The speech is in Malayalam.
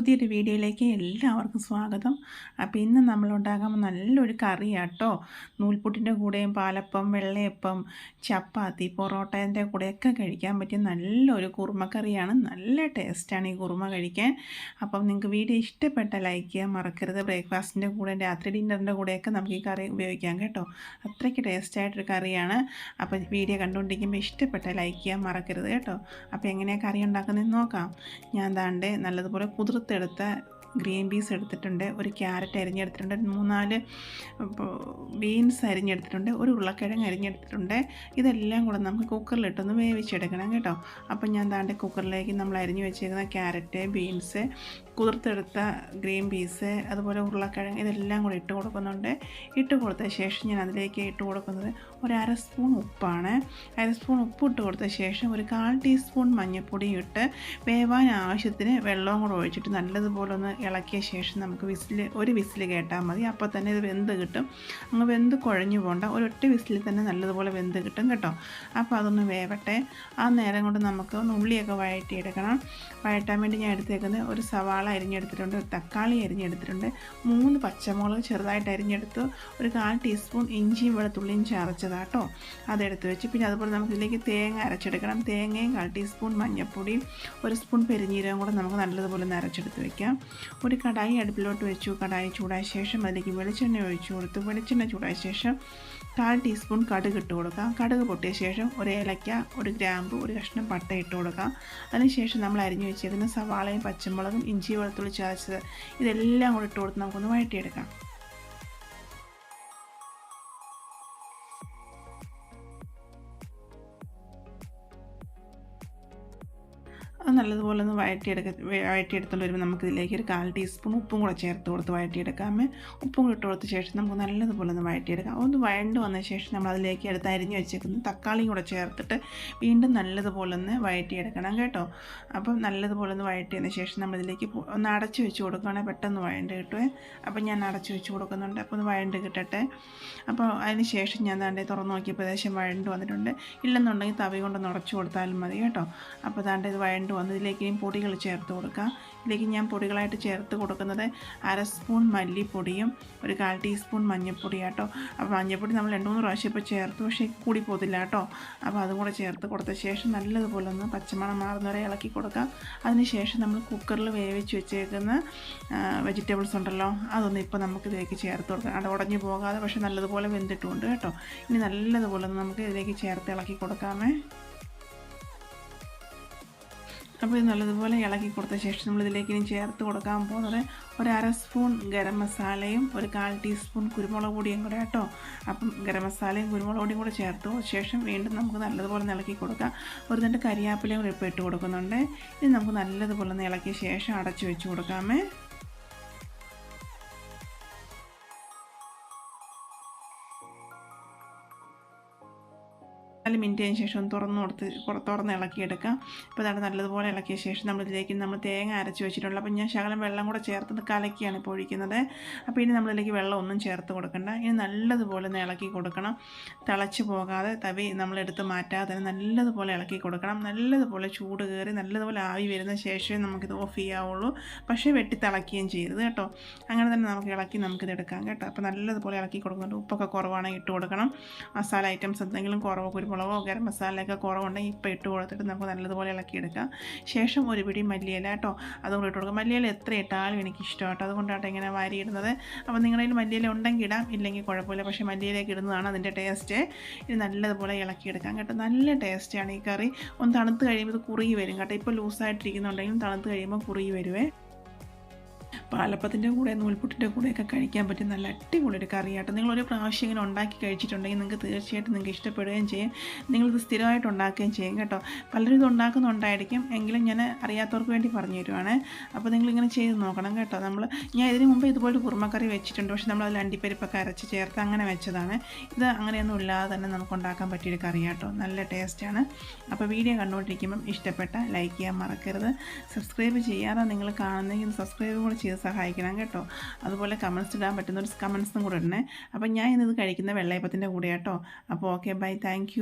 പുതിയൊരു വീഡിയോയിലേക്ക് എല്ലാവർക്കും സ്വാഗതം. അപ്പോൾ ഇന്ന് നമ്മൾ ഉണ്ടാക്കാൻ നല്ലൊരു കറിയാട്ടോ. നൂൽപുട്ടിന്റെ കൂടെയും പാലപ്പം വെള്ളയപ്പം ചപ്പാത്തി പൊറോട്ടേന്റെ കൂടെയൊക്കെ കഴിക്കാൻ പറ്റിയ നല്ലൊരു കുറുമക്കറിയാണ്. നല്ല ടേസ്റ്റാണ് ഈ കുറുമ കഴിക്കാൻ. അപ്പം നിങ്ങൾക്ക് വീഡിയോ ഇഷ്ടപ്പെട്ട ലൈക്ക് ചെയ്യാൻ മറക്കരുത്. ബ്രേക്ക്ഫാസ്റ്റിന്റെ കൂടെ രാത്രി ഡിന്നറിന്റെ കൂടെയൊക്കെ നമുക്ക് ഈ കറി ഉപയോഗിക്കാം കേട്ടോ. അത്രയ്ക്ക് ടേസ്റ്റായിട്ടൊരു കറിയാണ്. അപ്പോൾ വീഡിയോ കണ്ടുകൊണ്ടിരിക്കുമ്പോൾ ഇഷ്ടപ്പെട്ട ലൈക്ക് ചെയ്യാൻ മറക്കരുത് കേട്ടോ. അപ്പോൾ എങ്ങനെയാണ് കറി ഉണ്ടാക്കുന്നതെന്ന് നോക്കാം. ഞാൻ താണ്ടേ നല്ലതുപോലെ കുതിർത്തെടുത്ത ഗ്രീൻ പീസ് എടുത്തിട്ടുണ്ട് ഒരു ക്യാരറ്റ് അരിഞ്ഞെടുത്തിട്ടുണ്ട് മൂന്നാൽ ബീൻസ് അരിഞ്ഞെടുത്തിട്ടുണ്ട് ഒരു ഉരുളക്കിഴങ്ങ് അരിഞ്ഞെടുത്തിട്ടുണ്ട്. ഇതെല്ലാം കൂടെ നമുക്ക് കുക്കറിലിട്ടൊന്ന് വേവിച്ചെടുക്കണം കേട്ടോ. അപ്പം ഞാൻ താണ്ടെ കുക്കറിലേക്ക് നമ്മൾ അരിഞ്ഞു വെച്ചേക്കുന്ന ക്യാരറ്റ് ബീൻസ് കുതിർത്തെടുത്ത ഗ്രീൻ പീസ് അതുപോലെ ഉരുളക്കിഴങ്ങ് ഇതെല്ലാം കൂടെ ഇട്ട് കൊടുക്കുന്നുണ്ട്. ഇട്ട് കൊടുത്ത ശേഷം ഞാൻ അതിലേക്ക് ഇട്ട് കൊടുക്കുന്നത് ഒരു അര സ്പൂൺ ഉപ്പാണ്. അര സ്പൂൺ ഉപ്പ് ഇട്ട് കൊടുത്ത ശേഷം ഒരു കാൽ ടീസ്പൂൺ മഞ്ഞൾപ്പൊടി ഇട്ട് വേവാൻ ആവശ്യത്തിന് വെള്ളവും കൂടെ ഒഴിച്ചിട്ട് നല്ലതുപോലെ ഒന്ന് ഇളക്കിയ ശേഷം നമുക്ക് വിസിൽ ഒരു വിസിൽ കേട്ടാൽ മതി. അപ്പോൾ തന്നെ ഇത് വെന്ത് കിട്ടും. അങ്ങ് വെന്ത് കുഴഞ്ഞു പോകണ്ട. ഒരൊറ്റ വിസിൽ തന്നെ നല്ലതുപോലെ വെന്ത് കിട്ടും കേട്ടോ. അപ്പോൾ അതൊന്ന് വേവട്ടെ. ആ നേരം കൊണ്ട് നമുക്ക് ഉള്ളിയൊക്കെ വഴറ്റിയെടുക്കണം. വഴറ്റാൻ വേണ്ടി ഞാൻ എടുത്തേക്കുന്നത് ഒരു സവാള അരിഞ്ഞെടുത്തിട്ടുണ്ട് ഒരു തക്കാളി അരിഞ്ഞെടുത്തിട്ടുണ്ട് മൂന്ന് പച്ചമുളക് ചെറുതായിട്ട് അരിഞ്ഞെടുത്ത് ഒരു കാൽ ടീസ്പൂൺ ഇഞ്ചിയും വെളുത്തുള്ളിയും ചതച്ചതാട്ടോ അതെടുത്ത് വെച്ച് പിന്നെ അതുപോലെ നമുക്ക് ഇതിലേക്ക് തേങ്ങ അരച്ചെടുക്കണം. തേങ്ങയും കാൽ ടീസ്പൂൺ മഞ്ഞൾപ്പൊടിയും ഒരു സ്പൂൺ പെരിഞ്ഞീരവും കൂടെ നമുക്ക് നല്ലതുപോലെ ഒന്ന് അരച്ചെടുത്ത് വെക്കാം. ഒരു കടായി അടുപ്പിലോട്ട് വെച്ചു. കടായി ചൂടായ ശേഷം അതിലേക്ക് വെളിച്ചെണ്ണ ഒഴിച്ചു കൊടുത്ത്. വെളിച്ചെണ്ണ ചൂടായ ശേഷം കാൽ ടീസ്പൂൺ കടുക് ഇട്ട് കൊടുക്കാം. കടുക് പൊട്ടിയ ശേഷം ഒരു ഏലക്ക ഒരു ഗ്രാമ്പ് ഒരു കഷ്ണം പട്ട ഇട്ട് കൊടുക്കാം. അതിനുശേഷം നമ്മൾ അരിഞ്ഞു വെച്ചേക്കുന്ന സവാളയും പച്ചമുളകും ഇഞ്ചി വെളുത്തുള്ളി ചതച്ചത് ഇതെല്ലാം കൂടി ഇട്ട് കൊടുത്ത് നമുക്കൊന്ന് വഴറ്റിയെടുക്കാം. നല്ലതുപോലെ ഒന്ന് വഴറ്റിയെടുക്ക വഴറ്റിയെടുത്തുകൊണ്ട് വരുമ്പോൾ നമുക്ക് ഇതിലേക്ക് ഒരു കാൽ ടീസ്പൂൺ ഉപ്പും കൂടെ ചേർത്ത് കൊടുത്ത് വഴറ്റിയെടുക്കാമേ ഉപ്പും ഇട്ട് കൊടുത്ത ശേഷം നമുക്ക് നല്ലതുപോലെ ഒന്ന് വഴറ്റിയെടുക്കാം. ഒന്ന് വഴണ്ട് വന്ന ശേഷം നമ്മൾ അതിലേക്ക് എടുത്ത് അരിഞ്ഞ് വെച്ചേക്കുന്ന തക്കാളിയും കൂടെ ചേർത്തിട്ട് വീണ്ടും നല്ലതുപോലെ ഒന്ന് വഴറ്റിയെടുക്കണം കേട്ടോ. അപ്പം നല്ലതുപോലെ ഒന്ന് വഴറ്റിയതിന് ശേഷം നമ്മളിതിലേക്ക് ഒന്ന് അടച്ച് വെച്ച് കൊടുക്കുകയാണെങ്കിൽ പെട്ടെന്ന് വഴണ്ട് കിട്ടുമേ അപ്പം ഞാൻ അടച്ച് വെച്ച് കൊടുക്കുന്നുണ്ട്. അപ്പോൾ ഒന്ന് വഴണ്ട് കിട്ടട്ടെ. അപ്പോൾ അതിന് ശേഷം ഞാൻ താണ്ടെ തുറന്ന് നോക്കിയപ്പോൾ ഏകദേശം വഴണ്ട് വന്നിട്ടുണ്ട്. ഇല്ലെന്നുണ്ടെങ്കിൽ തവി കൊണ്ട് നിറച്ച് കൊടുത്താലും മതി കേട്ടോ. അപ്പോൾ താണ്ടെ ഇത് വഴണ്ട് വന്ന് ഇതിലേക്ക് ഇനി പൊടികൾ ചേർത്ത് കൊടുക്കാം. ഇതിലേക്ക് ഞാൻ പൊടികളായിട്ട് ചേർത്ത് കൊടുക്കുന്നത് അര സ്പൂൺ മല്ലിപ്പൊടിയും ഒരു കാൽ ടീസ്പൂൺ മഞ്ഞൾപ്പൊടി കേട്ടോ അപ്പോൾ മഞ്ഞൾപ്പൊടി നമ്മൾ രണ്ട് മൂന്ന് പ്രാവശ്യം ഇപ്പോൾ ചേർത്ത് പക്ഷേ കൂടി പോകത്തില്ല കേട്ടോ. അപ്പോൾ അതും കൂടെ ചേർത്ത് കൊടുത്ത ശേഷം നല്ലതുപോലെ ഒന്ന് പച്ചമണം മാറുന്നവരെ ഇളക്കി കൊടുക്കാം. അതിനുശേഷം നമ്മൾ കുക്കറിൽ വേവിച്ച് വെച്ചേക്കുന്ന വെജിറ്റബിൾസ് ഉണ്ടല്ലോ അതൊന്നും ഇപ്പോൾ നമുക്ക് ഇതിലേക്ക് ചേർത്ത് കൊടുക്കാം. അവിടെ ഉടഞ്ഞു പോകാതെ പക്ഷേ നല്ലതുപോലെ വെന്തിട്ടുണ്ട് കേട്ടോ. ഇനി നല്ലതുപോലെ ഒന്ന് നമുക്ക് ഇതിലേക്ക് ചേർത്ത് ഇളക്കി കൊടുക്കാമേ. അപ്പോൾ ഇത് നല്ലതുപോലെ ഇളക്കി കൊടുത്ത ശേഷം നമ്മളിതിലേക്ക് ഇനി ചേർത്ത് കൊടുക്കാൻ പോകുന്നത് ഒരു അര സ്പൂൺ ഗരം മസാലയും ഒരു കാൽ ടീസ്പൂൺ കുരുമുളക് പൊടിയും കൂടെ കേട്ടോ. അപ്പം ഗരം മസാലയും കുരുമുളക് പൊടിയും കൂടെ ചേർത്ത്. ശേഷം വീണ്ടും നമുക്ക് നല്ലതുപോലെ ഇളക്കി കൊടുക്കാം. ഒരു രണ്ട് കരിയാപ്പിലയും കൂടെ ഇപ്പോൾ ഇട്ട് കൊടുക്കുന്നുണ്ട്. ഇത് നമുക്ക് നല്ലതുപോലെ ഒന്ന് ഇളക്കിയ ശേഷം അടച്ചു വെച്ച് കൊടുക്കാമേ. നാല് മിനിറ്റിന് ശേഷം തുറന്ന് കൊടുത്ത് തുറന്ന് ഇളക്കിയെടുക്കാം. അപ്പോൾ അതാണ് നല്ലതുപോലെ ഇളക്കിയ ശേഷം നമ്മൾ ഇതിലേക്ക് നമ്മൾ തേങ്ങ അരച്ച് വെച്ചിട്ടുള്ളൂ അപ്പോൾ ഞാൻ ശകലം വെള്ളം കൂടെ ചേർത്ത് കലക്കിയാണ് ഇപ്പോൾ ഒഴിക്കുന്നത്. അപ്പോൾ ഇനി നമ്മളിതിലേക്ക് വെള്ളം ഒന്നും ചേർത്ത് കൊടുക്കണ്ട. ഇനി നല്ലതുപോലെ ഒന്ന് ഇളക്കി കൊടുക്കണം. തിളച്ച് പോകാതെ തവി നമ്മളെടുത്ത് മാറ്റാതെ തന്നെ നല്ലതുപോലെ ഇളക്കി കൊടുക്കണം. നല്ലതുപോലെ ചൂട് കയറി നല്ലതുപോലെ ആവി വരുന്ന ശേഷമേ നമുക്കിത് ഓഫ് ചെയ്യാവുള്ളൂ. പക്ഷേ വെട്ടി തിളക്കുകയും ചെയ്യരുത് കേട്ടോ. അങ്ങനെ തന്നെ നമുക്ക് ഇളക്കി നമുക്കിത് എടുക്കാം കേട്ടോ. അപ്പോൾ നല്ലതുപോലെ ഇളക്കി കൊടുക്കുന്നുണ്ട്. ഉപ്പൊക്കെ കുറവാണെങ്കിൽ ഇട്ട് കൊടുക്കണം. മസാല ഐറ്റംസ് എന്തെങ്കിലും കുറവ് കുരുമുളകോ ഗരം മസാലയൊക്കെ കുറവുണ്ടെങ്കിൽ ഇപ്പോൾ ഇട്ട് കൊടുത്തിട്ട് നമുക്ക് നല്ലതുപോലെ ഇളക്കിയെടുക്കാം. ശേഷം ഒരു പിടി മല്ലിയില കേട്ടോ. അതുകൊണ്ട് ഇട്ട് കൊടുക്കാം. മല്ലിയില എത്ര ഇട്ടാലും എനിക്ക് ഇഷ്ടമാട്ടോ. അതുകൊണ്ടാണ് ഇങ്ങനെ വാരിയിടുന്നത്. അപ്പോൾ നിങ്ങളുടെ കയ്യിൽ മല്ലിയില ഉണ്ടെങ്കിൽ ഇടാം. ഇല്ലെങ്കിൽ കുഴപ്പമില്ല. പക്ഷേ മല്ലിയിലേക്ക് ഇടുന്നതാണ് അതിന്റെ ടേസ്റ്റ്. ഇത് നല്ലതുപോലെ ഇളക്കിയെടുക്കാം കേട്ടോ. നല്ല ടേസ്റ്റാണ് ഈ കറി. ഒന്ന് തണുത്ത് കഴിയുമ്പോൾ ഇത് കുറുകി വരും കേട്ടോ. ഇപ്പോൾ ലൂസായിട്ടിരിക്കുന്നുണ്ടെങ്കിലും തണുത്ത് കഴിയുമ്പോൾ കുറുകി വരുവേ. പാലപ്പത്തിന്റെ കൂടെ നൂൽപുട്ടിന്റെ കൂടെയൊക്കെ കഴിക്കാൻ പറ്റിയ നല്ല അടിപൊളി ഒരു കറിയാട്ടോ. നിങ്ങളൊരു പ്രാവശ്യം ഇങ്ങനെ ഉണ്ടാക്കി കഴിച്ചിട്ടുണ്ടെങ്കിൽ നിങ്ങൾക്ക് തീർച്ചയായിട്ടും നിങ്ങൾക്ക് ഇഷ്ടപ്പെടുകയും ചെയ്യും. നിങ്ങളിത് സ്ഥിരമായിട്ട് ഉണ്ടാക്കുകയും ചെയ്യും കേട്ടോ. പലരും ഇത് ഉണ്ടാക്കുന്നുണ്ടായിരിക്കും. എങ്കിലും ഞാൻ അറിയാത്തവർക്ക് വേണ്ടി പറഞ്ഞു തരുവാണ്. അപ്പോൾ നിങ്ങളിങ്ങനെ ചെയ്ത് നോക്കണം കേട്ടോ. നമ്മൾ ഞാൻ ഇതിന് മുമ്പ് ഇതുപോലെ കുറുമക്കറി വെച്ചിട്ടുണ്ട്. പക്ഷേ നമ്മൾ അതിൽ അണ്ടിപ്പരിപ്പൊക്കെ അരച്ച് ചേർത്ത് അങ്ങനെ വെച്ചതാണ്. ഇത് അങ്ങനെയൊന്നും ഇല്ലാതെ തന്നെ നമുക്ക് ഉണ്ടാക്കാൻ പറ്റിയൊരു കറിയാട്ടോ. നല്ല ടേസ്റ്റാണ് അപ്പോൾ വീഡിയോ കണ്ടുകൊണ്ടിരിക്കുമ്പം ഇഷ്ടപ്പെട്ട ലൈക്ക് ചെയ്യാൻ മറക്കരുത്. സബ്സ്ക്രൈബ് ചെയ്യാതെ നിങ്ങൾ കാണുന്നെങ്കിൽ സബ്സ്ക്രൈബ് കൂടെ ചെയ്ത് സഹായിക്കണം കേട്ടോ. അതുപോലെ കമൻസ് ഇടാൻ പറ്റുന്ന ഒരു കമൻസും കൂടെ ഇടണേ. അപ്പം ഞാൻ ഇന്നത് കഴിക്കുന്ന വെള്ളയപ്പത്തിന്റെ കൂടെ കേട്ടോ അപ്പോൾ ഓക്കെ ബൈ താങ്ക്